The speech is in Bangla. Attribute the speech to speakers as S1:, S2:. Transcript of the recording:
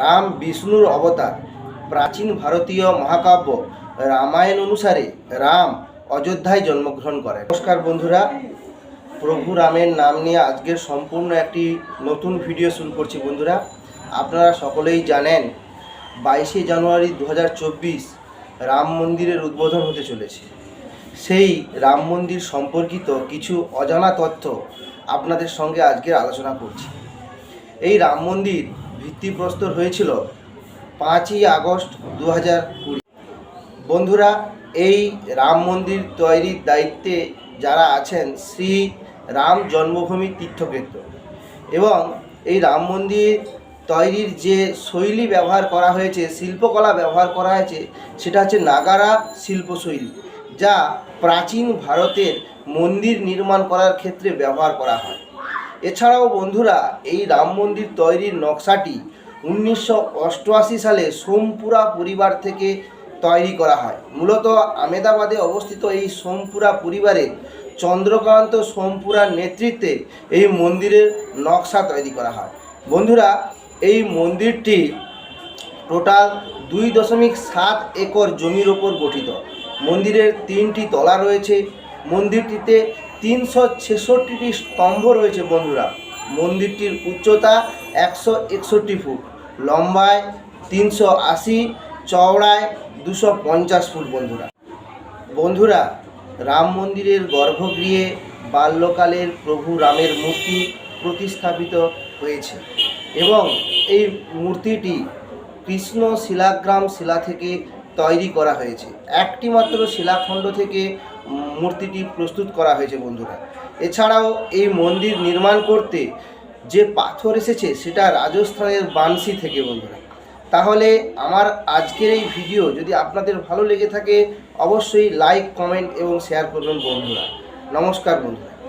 S1: রাম বিষ্ণুর অবতার, প্রাচীন ভারতীয় মহাকাব্য রামায়ণ অনুসারে রাম অযোধ্যায় জন্মগ্রহণ করেন। নমস্কার বন্ধুরা, প্রভু রামের নাম নিয়ে আজকের সম্পূর্ণ একটি নতুন ভিডিও শুরু করছি বন্ধুরা। আপনারা সকলেই জানেন, বাইশে জানুয়ারি দু হাজার চব্বিশ রাম মন্দিরের উদ্বোধন হতে চলেছে। সেই রাম মন্দির সম্পর্কিত কিছু অজানা তথ্য আপনাদের সঙ্গে আজকের আলোচনা করছি। এই রাম মন্দির ভিত্তিপ্রস্তর হয়েছিল পাঁচই আগস্ট দু হাজার কুড়ি। বন্ধুরা, এই রাম মন্দির তৈরির দায়িত্বে যারা আছেন শ্রী রাম জন্মভূমি তীর্থক্ষেত্র এবং এই রাম মন্দির তৈরির যে শৈলী ব্যবহার করা হয়েছে, শিল্পকলা ব্যবহার করা হয়েছে, সেটা হচ্ছে নাগারা শিল্পশৈলী, যা প্রাচীন ভারতের মন্দির নির্মাণ করার ক্ষেত্রে ব্যবহার করা হয়। এছাড়াও বন্ধুরা, এই রাম মন্দির তৈরির নকশাটি উনিশশো অষ্টআশি সালে সোমপুরা পরিবার থেকে তৈরি করা হয়। মূলত আমেদাবাদে অবস্থিত এই সোমপুরা পরিবারের চন্দ্রকান্ত সোমপুরার নেতৃত্বে এই মন্দিরের নকশা তৈরি করা হয়। বন্ধুরা, এই মন্দিরটি টোটাল দুই দশমিক সাত একর জমির ওপর গঠিত। মন্দিরের তিনটি তলা রয়েছে। মন্দিরটিতে তিনশো ছেষট্টিটি স্তম্ভ রয়েছে বন্ধুরা। মন্দিরটির উচ্চতা একশো একষট্টি ফুট, লম্বায় তিনশো আশি, চওড়ায় দুশো পঞ্চাশ ফুট বন্ধুরা। বন্ধুরা, রাম মন্দিরের গর্ভগৃহে বাল্যকালের প্রভু রামের মূর্তি প্রতিস্থাপিত হয়েছে এবং এই মূর্তিটি কৃষ্ণ শিলাগ্রাম শিলা থেকে তৈরি করা হয়েছে। একটি মাত্র শিলাখণ্ড থেকে মূর্তিটি প্রস্তুত করা হয়েছে বন্ধুরা। এছাড়াও এই মন্দির নির্মাণ করতে যে পাথর এসেছে, সেটা রাজস্থানের বানসি থেকে বন্ধুরা। তাহলে আমার আজকের এই ভিডিও যদি আপনাদের ভালো লেগে থাকে, অবশ্যই লাইক, কমেন্ট এবং শেয়ার করবেন বন্ধুরা। নমস্কার বন্ধুরা।